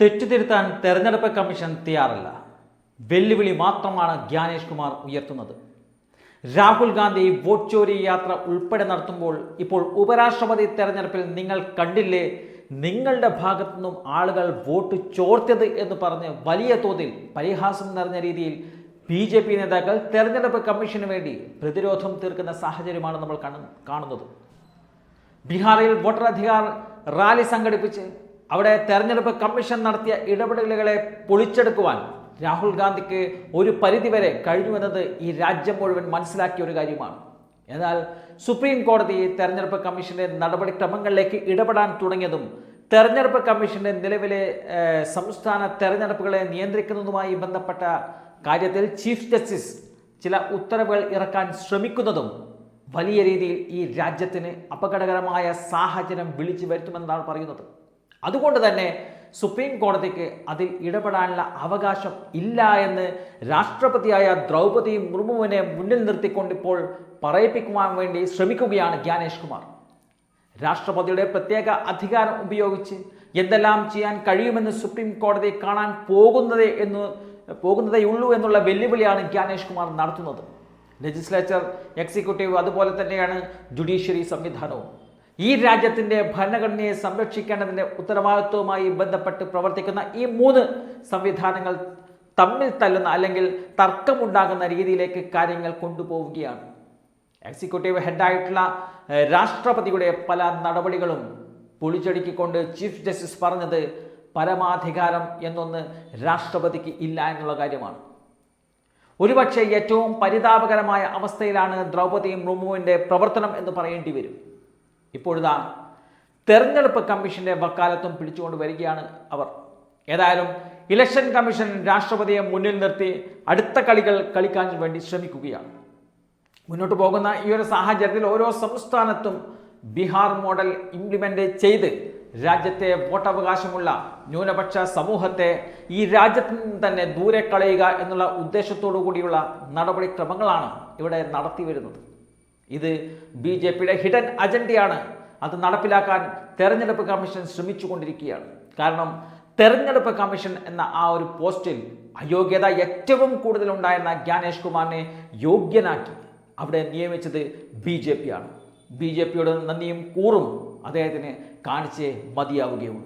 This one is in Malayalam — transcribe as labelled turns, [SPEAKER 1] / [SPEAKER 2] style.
[SPEAKER 1] തെറ്റുതിരുത്താൻ തെരഞ്ഞെടുപ്പ് കമ്മീഷൻ തയ്യാറല്ല. വെല്ലുവിളി മാത്രമാണ് ജ്ഞാനേഷ് കുമാർ ഉയർത്തുന്നത്. രാഹുൽ ഗാന്ധി വോട്ട് ചോരി യാത്ര ഉൾപ്പെടെ നടത്തുമ്പോൾ ഇപ്പോൾ ഉപരാഷ്ട്രപതി തെരഞ്ഞെടുപ്പിൽ നിങ്ങൾ കണ്ടില്ലേ? നിങ്ങളുടെ ഭാഗത്തു നിന്നും ആളുകൾ വോട്ട് ചോർത്തിയത് എന്ന് പറഞ്ഞ് വലിയ തോതിൽ പരിഹാസം നിറഞ്ഞ രീതിയിൽ ബി ജെ പി നേതാക്കൾ തെരഞ്ഞെടുപ്പ് കമ്മീഷന് വേണ്ടി പ്രതിരോധം തീർക്കുന്ന സാഹചര്യമാണ് നമ്മൾ കാണു- കാണുന്നത്. ബീഹാറിൽ വോട്ടർ അധികാർ റാലി സംഘടിപ്പിച്ച് അവിടെ തെരഞ്ഞെടുപ്പ് കമ്മീഷൻ നടത്തിയ ഇടപെടലുകളെ പൊളിച്ചെടുക്കുവാൻ രാഹുൽ ഗാന്ധിക്ക് ഒരു പരിധിവരെ കഴിഞ്ഞുവെന്നത് ഈ രാജ്യം മുഴുവൻ മനസ്സിലാക്കിയ ഒരു കാര്യമാണ്. എന്നാൽ സുപ്രീം കോടതി തെരഞ്ഞെടുപ്പ് കമ്മീഷന്റെ നടപടിക്രമങ്ങളിലേക്ക് ഇടപെടാൻ തുടങ്ങിയതും തെരഞ്ഞെടുപ്പ് കമ്മീഷന്റെ നിലവിലെ സംസ്ഥാന തെരഞ്ഞെടുപ്പുകളെ നിയന്ത്രിക്കുന്നതുമായി ബന്ധപ്പെട്ട കാര്യത്തിൽ ചീഫ് ജസ്റ്റിസ് ചില ഉത്തരവുകൾ ഇറക്കാൻ ശ്രമിക്കുന്നതും വലിയ രീതിയിൽ ഈ രാജ്യത്തിന് അപകടകരമായ സാഹചര്യം വിളിച്ചു വരുത്തുമെന്നാണ് പറയുന്നത്. അതുകൊണ്ട് തന്നെ സുപ്രീം കോടതിക്ക് അതിൽ ഇടപെടാനുള്ള അവകാശം ഇല്ല എന്ന് രാഷ്ട്രപതിയായ ദ്രൗപതി മുർമുവിനെ മുന്നിൽ നിർത്തിക്കൊണ്ട് ഇപ്പോൾ പറയിപ്പിക്കുവാൻ വേണ്ടി ശ്രമിക്കുകയാണ് ജ്ഞാനേഷ് കുമാർ. രാഷ്ട്രപതിയുടെ പ്രത്യേക അധികാരം ഉപയോഗിച്ച് എന്തെല്ലാം ചെയ്യാൻ കഴിയുമെന്ന് സുപ്രീം കോടതി കാണാൻ പോകുന്നതേ എന്ന് പോകുന്നതേ ഉള്ളൂ എന്നുള്ള വെല്ലുവിളിയാണ് ജ്ഞാനേഷ് കുമാർ നടത്തുന്നത്. ലെജിസ്ലേച്ചർ എക്സിക്യൂട്ടീവ് അതുപോലെ തന്നെയാണ് ജുഡീഷ്യറി സംവിധാനവും. ഈ രാജ്യത്തിന്റെ ഭരണഘടനയെ സംരക്ഷിക്കേണ്ടതിന്റെ ഉത്തരവാദിത്വവുമായി ബന്ധപ്പെട്ട് പ്രവർത്തിക്കുന്ന ഈ മൂന്ന് സംവിധാനങ്ങൾ തമ്മിൽ തല്ലുന്ന അല്ലെങ്കിൽ തർക്കമുണ്ടാകുന്ന രീതിയിലേക്ക് കാര്യങ്ങൾ കൊണ്ടുപോവുകയാണ്. എക്സിക്യൂട്ടീവ് ഹെഡായിട്ടുള്ള രാഷ്ട്രപതിയുടെ പല നടപടികളും പൊളിച്ചടുക്കിക്കൊണ്ട് ചീഫ് ജസ്റ്റിസ് പറഞ്ഞത് പരമാധികാരം എന്നൊന്ന് രാഷ്ട്രപതിക്ക് ഇല്ല എന്നുള്ള കാര്യമാണ്. ഒരുപക്ഷെ ഏറ്റവും പരിതാപകരമായ അവസ്ഥയിലാണ് ദ്രൗപദി മുർമുവിന്റെ പ്രവർത്തനം എന്ന് പറയേണ്ടി വരും. ഇപ്പോഴിതാ തെരഞ്ഞെടുപ്പ് കമ്മീഷന്റെ വക്കാലത്തും പിടിച്ചുകൊണ്ട് വരികയാണ് അവർ. ഏതായാലും ഇലക്ഷൻ കമ്മീഷൻ രാഷ്ട്രപതിയെ മുന്നിൽ നിർത്തി അടുത്ത കളികൾ കളിക്കാൻ വേണ്ടി ശ്രമിക്കുകയാണ്. മുന്നോട്ട് പോകുന്ന ഈ ഒരു സാഹചര്യത്തിൽ ഓരോ സംസ്ഥാനത്തും ബീഹാർ മോഡൽ ഇംപ്ലിമെന്റ് ചെയ്ത് രാജ്യത്തെ വോട്ടവകാശമുള്ള ന്യൂനപക്ഷ സമൂഹത്തെ ഈ രാജ്യത്ത് നിന്ന് തന്നെ ദൂരെ കളയുക എന്നുള്ള ഉദ്ദേശത്തോടു കൂടിയുള്ള നടപടിക്രമങ്ങളാണ് ഇവിടെ നടത്തി വരുന്നത് ഇത് ബി ജെ പിയുടെ ഹിഡൻ അജണ്ടയാണ്. അത് നടപ്പിലാക്കാൻ തെരഞ്ഞെടുപ്പ് കമ്മീഷൻ ശ്രമിച്ചുകൊണ്ടിരിക്കുകയാണ്. കാരണം തെരഞ്ഞെടുപ്പ് കമ്മീഷൻ എന്ന ആ ഒരു പോസ്റ്റിൽ അയോഗ്യത ഏറ്റവും കൂടുതൽ ഉണ്ടായിരുന്ന ജ്ഞാനേഷ് കുമാറിനെ യോഗ്യനാക്കി അവിടെ നിയമിച്ചത് ബി ജെ പിയാണ് ബി ജെ പിയുടെ നന്ദിയും കൂറും അദ്ദേഹത്തിന് കാണിച്ചേ മതിയാവുകയുള്ളൂ.